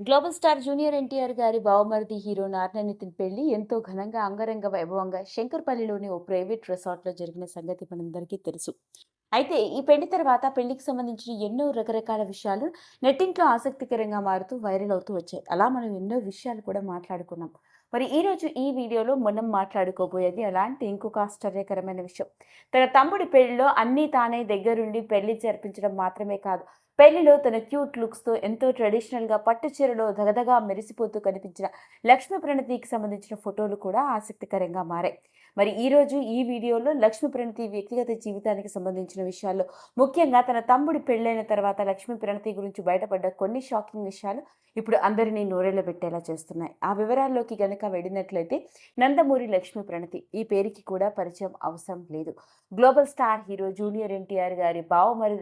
Global star junior NTR గారి బావమరిది hero Narayana పెళ్ళి ఎంతో ఘనంగా అంగరంగ వైభవంగా శంకర్పల్లిలోని ఓ ప్రైవేట్ రిసార్ట్లో జరిగిన సంగతి మనందరికీ తెలుసు. అయితే ఈ పెళ్ళి తర్వాత పెళ్ళికి సంబంధించిన ఎన్నో రకరకాల విషయాలు నెట్టింట్లో ఆసక్తికరంగా మారుతూ వైరల్ అవుతూ వచ్చాయి. అలా మనం ఎన్నో విషయాలు కూడా మాట్లాడుకున్నాం. మరి ఈరోజు ఈ వీడియోలో మనం మాట్లాడుకోబోయేది అలాంటి ఇంకొక ఆశ్చర్యకరమైన విషయం. తన తమ్ముడి పెళ్ళిలో అన్నీ తానే దగ్గరుండి పెళ్ళి జరిపించడం మాత్రమే కాదు పెళ్ళిలో తన క్యూట్ లుక్స్తో ఎంతో ట్రెడిషనల్గా పట్టు చీరలో దగదగా మెరిసిపోతూ కనిపించిన లక్ష్మీ ప్రణతికి సంబంధించిన ఫోటోలు కూడా ఆసక్తికరంగా మారాయి. మరి ఈరోజు ఈ వీడియోలో లక్ష్మీ ప్రణతి వ్యక్తిగత జీవితానికి సంబంధించిన విషయాల్లో ముఖ్యంగా తన తమ్ముడి పెళ్ళైన తర్వాత లక్ష్మీ ప్రణతి గురించి బయటపడ్డ కొన్ని షాకింగ్ విషయాలు ఇప్పుడు అందరినీ నోరేళ్ళ పెట్టేలా చేస్తున్నాయి. ఆ వివరాల్లోకి గనక వెళ్ళినట్లయితే నందమూరి లక్ష్మీ ప్రణతి ఈ పేరుకి కూడా పరిచయం అవసరం లేదు. Global star hero junior NTR గారి బావమరి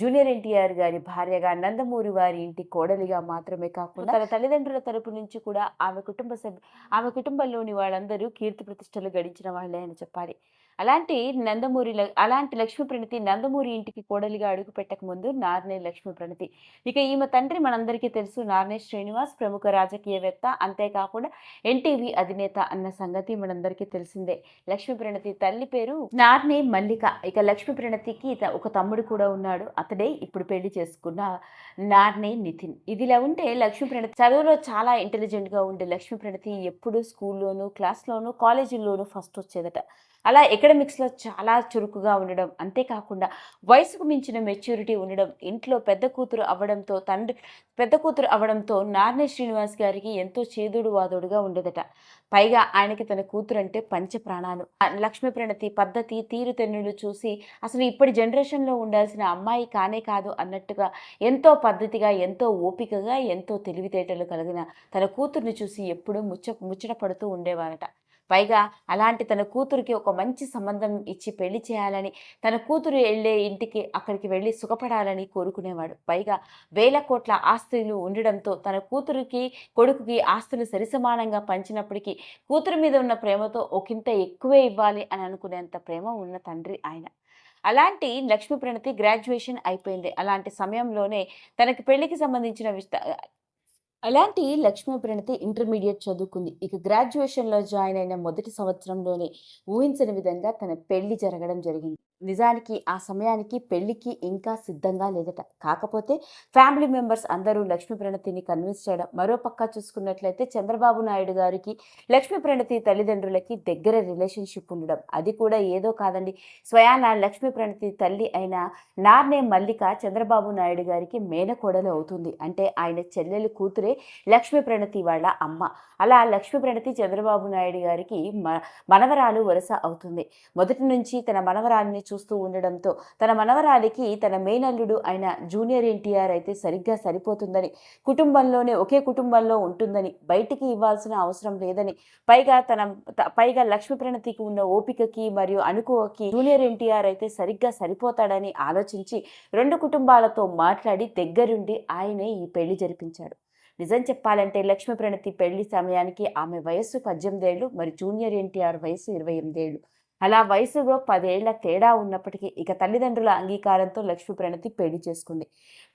జూనియర్ ఎన్టీఆర్ గారి భార్యగా నందమూరి వారి ఇంటి కోడలిగా మాత్రమే కాకుండా తన తల్లిదండ్రుల తరపు నుంచి కూడా ఆమె కుటుంబ సభ్యు ఆమె కుటుంబంలోని వాళ్ళందరూ కీర్తి ప్రతిష్టలు గడించిన వాళ్ళే అని చెప్పాలి అలాంటి నందమూరి అలాంటి లక్ష్మీ ప్రణతి నందమూరి ఇంటికి కోడలిగా అడుగు పెట్టక ముందు నార్నే లక్ష్మీ ప్రణతి ఇక ఈమె తండ్రి మనందరికీ తెలుసు నార్నే శ్రీనివాస్ ప్రముఖ రాజకీయవేత్త. అంతేకాకుండా ఎన్టీవీ అధినేత అన్న సంగతి మనందరికీ తెలిసిందే. లక్ష్మీ ప్రణతి తల్లి పేరు నార్నే మల్లిక. ఇక లక్ష్మీ ప్రణతికి ఒక తమ్ముడు కూడా ఉన్నాడు. అతడే ఇప్పుడు పెళ్ళి చేసుకున్న నార్నే నితిన్. ఇదిలా ఉంటే లక్ష్మీ ప్రణతి చదువులో చాలా ఇంటెలిజెంట్గా ఉండే లక్ష్మీ ప్రణతి ఎప్పుడు స్కూల్లోనూ క్లాస్లోనూ కాలేజీల్లోనూ ఫస్ట్ వచ్చేదట. అలా ఎకడమిక్స్లో చాలా చురుకుగా ఉండడం అంతేకాకుండా వయసుకు మించిన మెచ్యూరిటీ ఉండడం ఇంట్లో పెద్ద కూతురు అవ్వడంతో తండ్రి పెద్ద కూతురు అవ్వడంతో నార్నే శ్రీనివాస్ గారికి ఎంతో చేదుడు వాదుడుగా ఉండేదట. పైగా ఆయనకి తన కూతురు అంటే పంచ ప్రాణాలు. లక్ష్మీ ప్రణతి పద్ధతి తీరుతెన్నులు చూసి అసలు ఇప్పటి జనరేషన్లో ఉండాల్సిన అమ్మాయి కానే కాదు అన్నట్టుగా ఎంతో పద్ధతిగా ఎంతో ఓపికగా ఎంతో తెలివితేటలు కలిగిన తన కూతుర్ని చూసి ఎప్పుడూ ముచ్చ ముచ్చట పడుతూ ఉండేవారట. పైగా అలాంటి తన కూతురికి ఒక మంచి సంబంధం ఇచ్చి పెళ్ళి చేయాలని తన కూతురు వెళ్ళే ఇంటికి అక్కడికి వెళ్ళి సుఖపడాలని కోరుకునేవాడు. పైగా వేల కోట్ల ఆస్తులు ఉండడంతో తన కూతురికి కొడుకుకి ఆస్తులు సరిసమానంగా పంచినప్పటికీ కూతురు మీద ఉన్న ప్రేమతో ఒకంత ఎక్కువే ఇవ్వాలి అని అనుకునేంత ప్రేమ ఉన్న తండ్రి ఆయన. అలాంటి లక్ష్మీ ప్రణతి గ్రాడ్యుయేషన్ అయిపోయింది. అలాంటి సమయంలోనే తనకి పెళ్ళికి సంబంధించిన విస్త అలాంటి లక్ష్మీ ప్రణతి ఇంటర్మీడియట్ చదువుకుంది. ఇక గ్రాడ్యుయేషన్లో జాయిన్ అయిన మొదటి సంవత్సరంలోనే ఊహించని విధంగా తన పెళ్ళి జరగడం జరిగింది. నిజానికి ఆ సమయానికి పెళ్ళికి ఇంకా సిద్ధంగా లేదట. కాకపోతే ఫ్యామిలీ మెంబర్స్ అందరూ లక్ష్మీ ప్రణతిని కన్విన్స్ చేయడం మరో పక్క చూసుకున్నట్లయితే చంద్రబాబు నాయుడు గారికి లక్ష్మీ ప్రణతి తల్లిదండ్రులకి దగ్గర రిలేషన్షిప్ ఉండడం. అది కూడా ఏదో కాదండి. స్వయాన లక్ష్మీ ప్రణతి తల్లి అయిన నార్నే మల్లిక చంద్రబాబు నాయుడు గారికి మేనకోడలు అవుతుంది. అంటే ఆయన చెల్లెలు కూతురే లక్ష్మీ ప్రణతి వాళ్ళ అమ్మ. అలా లక్ష్మీ ప్రణతి చంద్రబాబు నాయుడు గారికి మ మనవరాలు వరుస అవుతుంది. మొదటి నుంచి తన మనవరాలిని చూస్తూ ఉండడంతో తన మనవరాలికి తన మేనల్లుడు అయిన జూనియర్ ఎన్టీఆర్ అయితే సరిగ్గా సరిపోతుందని కుటుంబంలోనే ఒకే కుటుంబంలో ఉంటుందని బయటికి ఇవ్వాల్సిన అవసరం లేదని పైగా తన త- పైగా లక్ష్మీ ప్రణతికి ఉన్న ఓపికకి మరియు అనుకోవకి జూనియర్ ఎన్టీఆర్ అయితే సరిగ్గా సరిపోతాడని ఆలోచించి రెండు కుటుంబాలతో మాట్లాడి దగ్గరుండి ఆయనే ఈ పెళ్ళి జరిపించాడు. నిజం చెప్పాలంటే లక్ష్మీ ప్రణతి పెళ్ళి సమయానికి ఆమె వయస్సు పద్దెనిమిదేళ్ళు మరి జూనియర్ ఎన్టీఆర్ వయసు ఇరవై ఎనిమిదేళ్ళు. అలా వయసులో పదేళ్ళ తేడా ఉన్నప్పటికీ ఇక తల్లిదండ్రుల అంగీకారంతో లక్ష్మీ ప్రణతి పెళ్ళి చేసుకుంది.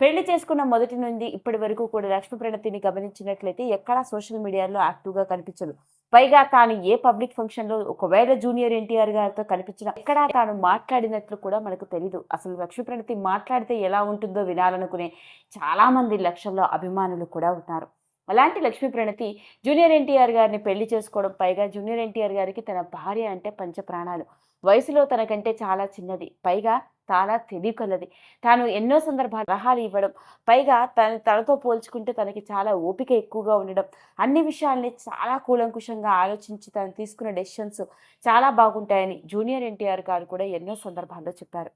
పెళ్ళి చేసుకున్న మొదటి నుండి ఇప్పటి వరకు కూడా లక్ష్మీ ప్రణతిని గమనించినట్లయితే ఎక్కడా సోషల్ మీడియాలో యాక్టివ్గా కనిపించదు. పైగా తాను ఏ పబ్లిక్ ఫంక్షన్లో ఒకవేళ జూనియర్ ఎన్టీఆర్ గారితో కనిపించినా ఎక్కడా తాను మాట్లాడినట్లు కూడా మనకు తెలీదు. అసలు లక్ష్మీ ప్రణతి మాట్లాడితే ఎలా ఉంటుందో వినాలనుకునే చాలామంది లక్షల్లో అభిమానులు కూడా ఉన్నారు. అలాంటి లక్ష్మీ ప్రణతి జూనియర్ ఎన్టీఆర్ గారిని పెళ్ళి చేసుకోవడం పైగా జూనియర్ ఎన్టీఆర్ గారికి తన భార్య అంటే పంచ ప్రాణాలు. వయసులో తనకంటే చాలా చిన్నది పైగా చాలా తెలివి కలది తాను ఎన్నో సందర్భాలు సలహాలు ఇవ్వడం పైగా తన తనతో పోల్చుకుంటే తనకి చాలా ఓపిక ఎక్కువగా ఉండడం అన్ని విషయాల్ని చాలా కూలంకుషంగా ఆలోచించి తను తీసుకున్న డెసిషన్స్ చాలా బాగుంటాయని జూనియర్ ఎన్టీఆర్ గారు కూడా ఎన్నో సందర్భాల్లో చెప్పారు.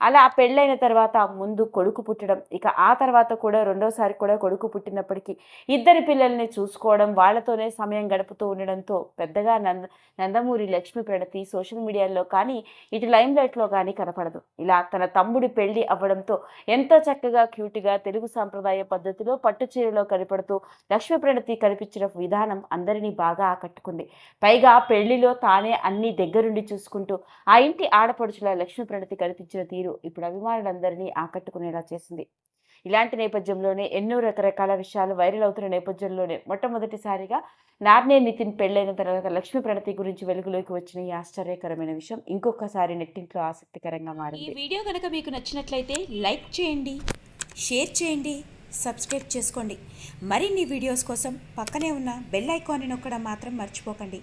అలా పెళ్ళైన తర్వాత ముందు కొడుకు పుట్టడం ఇక ఆ తర్వాత కూడా రెండోసారి కూడా కొడుకు పుట్టినప్పటికీ ఇద్దరి పిల్లల్ని చూసుకోవడం వాళ్ళతోనే సమయం గడుపుతూ ఉండడంతో పెద్దగా నంద నందమూరి లక్ష్మీ ప్రణతి సోషల్ మీడియాలో కానీ ఇటు లైమ్ లైట్లో కానీ కనపడదు. ఇలా తన తమ్ముడి పెళ్ళి అవ్వడంతో ఎంతో చక్కగా క్యూట్గా తెలుగు సాంప్రదాయ పద్ధతిలో పట్టు చీరలో కనపడుతూ లక్ష్మీ ప్రణతి కనిపించిన విధానం అందరినీ బాగా ఆకట్టుకుంది. పైగా పెళ్ళిలో తానే అన్ని దగ్గరుండి చూసుకుంటూ ఆ ఇంటి ఆడపడుచుల లక్ష్మీ ప్రణతి కనిపించిన తీరు ఇప్పుడు అభిమానులందరినీ ఆకట్టుకునేలా చేసింది. ఇలాంటి నేపథ్యంలోనే ఎన్నో రకరకాల విషయాలు వైరల్ అవుతున్న నేపథ్యంలోనే మొట్టమొదటిసారిగా నార్నే నితిన్ పెళ్ళైన తర్వాత లక్ష్మీ ప్రణతి గురించి వెలుగులోకి వచ్చిన ఈ ఆశ్చర్యకరమైన విషయం ఇంకొకసారి నెట్టింట్లో ఆసక్తికరంగా ఈ మారింది. వీడియో కనుక మీకు నచ్చినట్లయితే లైక్ చేయండి షేర్ చేయండి సబ్స్క్రైబ్ చేసుకోండి. మరిన్ని వీడియోస్ కోసం పక్కనే ఉన్న బెల్ ఐకాన్ని నొక్కడం మాత్రం మర్చిపోకండి.